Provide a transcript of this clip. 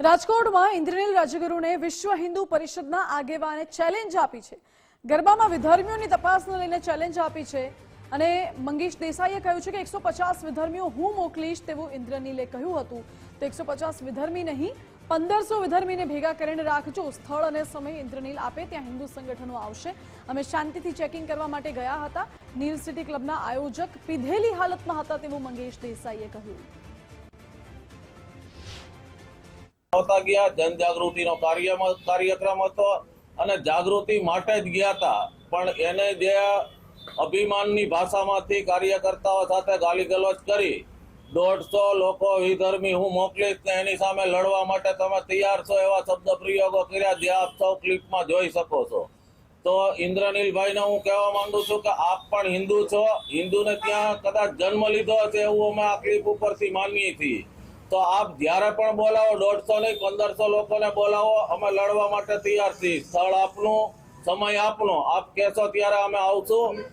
રાજકોટમાં ઇન્દ્રનીલ રાજગુરુને વિશ્વ હિન્દુ પરિષદના આગેવાને ચેલેન્જ આપી છે. ગરબામાં વિધર્મીઓની તપાસને લઈને ચેલેન્જ આપી છે. અને મંગેશ દેસાઈએ કહ્યું છે કે એકસો પચાસ વિધર્મીઓ હું મોકલીશ તેવું ઇન્દ્રનીલે કહ્યું હતું. તો એકસો પચાસ વિધર્મી નહીં, પંદરસો વિધર્મીને ભેગા કરીને રાખજો. સ્થળ અને સમય ઇન્દ્રનીલ આપે, ત્યાં હિન્દુ સંગઠનો આવશે. અમે શાંતિથી ચેકિંગ કરવા માટે ગયા હતા. નીલ સિટી ક્લબના આયોજક પીધેલી હાલતમાં હતા તેવું મંગેશ દેસાઈએ કહ્યું. આવતા ગયા, જનજાગૃતિનો કાર્યમાં, કાર્યક્રમ હતો અને જાગૃતિ માટે જ ગયા હતા. પણ એને જે અભિમાનની ભાષામાંથી કાર્યકર્તાઓ સાથે ગાલી ગલોચ કરી, દોઢસો લોકો વિધર્મી હું મોકલીશ ને એની સામે લડવા માટે તમે તૈયાર છો એવા શબ્દ પ્રયોગો કર્યા જે આપ સૌ ક્લિપમાં જોઈ શકો છો. તો ઇન્દ્રનીલભાઈને હું કહેવા માંગુ છું કે આપ પણ હિન્દુ છો. હિન્દુને ત્યાં કદાચ જન્મ લીધો હશે એવું અમે આ ક્લિપ ઉપરથી માનીએ છીએ. તો આપ જ્યારે પણ બોલાવો, દોઢસો નહીં, પંદરસો લોકોને બોલાવો, અમે લડવા માટે તૈયાર છીએ. સ્થળ આપનું, સમય આપનો. આપ કહેશો ત્યારે અમે આવશું.